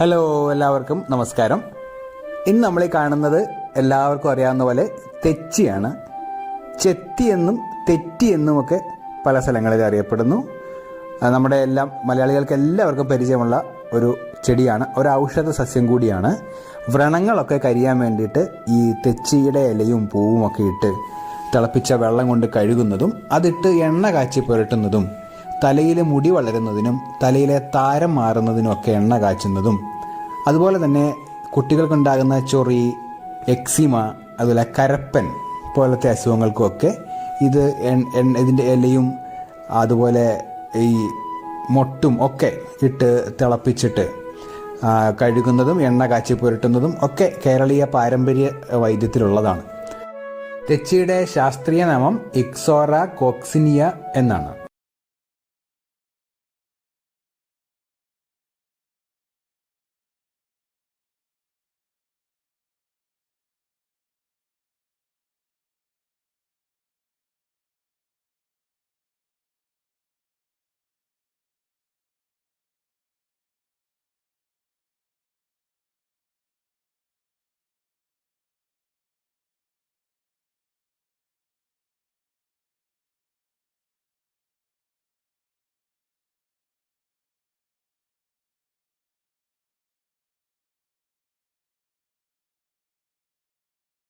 Hello എല്ലാവർക്കും നമസ്കാരം. ഇന്ന് നമ്മൾ കാണുന്നത് എല്ലാവർക്കും അറിയാവുന്ന പോലെ തെച്ചിയാണ്. ചെത്തി എന്നും തെറ്റി എന്നും ഒക്കെ പല സ്ഥലങ്ങളിൽ അറിയപ്പെടുന്നു. നമ്മുടെ എല്ലാം മലയാളികൾക്ക് എല്ലാവർക്കും പരിചയമുള്ള ഒരു ചെടിയാണ്. ഒരു ഔഷധ സസ്യം കൂടിയാണ്. വ്രണങ്ങളൊക്കെ കരിയാൻ വേണ്ടിയിട്ട് ഈ തെച്ചിയുടെ ഇലയും പൂവും ഒക്കെ ഇട്ട് തിളപ്പിച്ച വെള്ളം കൊണ്ട് കഴുകുന്നതും അതിട്ട് എണ്ണ കാച്ചി പുരട്ടുന്നതും തലയിലെ മുടി വളരുന്നതിനും തലയിലെ താരം മാറുന്നതിനും ഒക്കെ എണ്ണ കാച്ചുന്നതും അതുപോലെ തന്നെ കുട്ടികൾക്കുണ്ടാകുന്ന ചൊറി എക്സിമ അതുപോലെ കരപ്പൻ പോലത്തെ അസുഖങ്ങൾക്കുമൊക്കെ ഇത് ഇതിന്റെ ഇലയും അതുപോലെ ഈ മൊട്ടും ഒക്കെ ഇട്ട് തിളപ്പിച്ചിട്ട് കഴുകുന്നതും എണ്ണ കാച്ചി പുരട്ടുന്നതും ഒക്കെ കേരളീയ പാരമ്പര്യ വൈദ്യത്തിലുള്ളതാണ്. തെച്ചിയുടെ ശാസ്ത്രീയ നാമം ഇക്സോറ കോക്സിനിയ എന്നാണ്.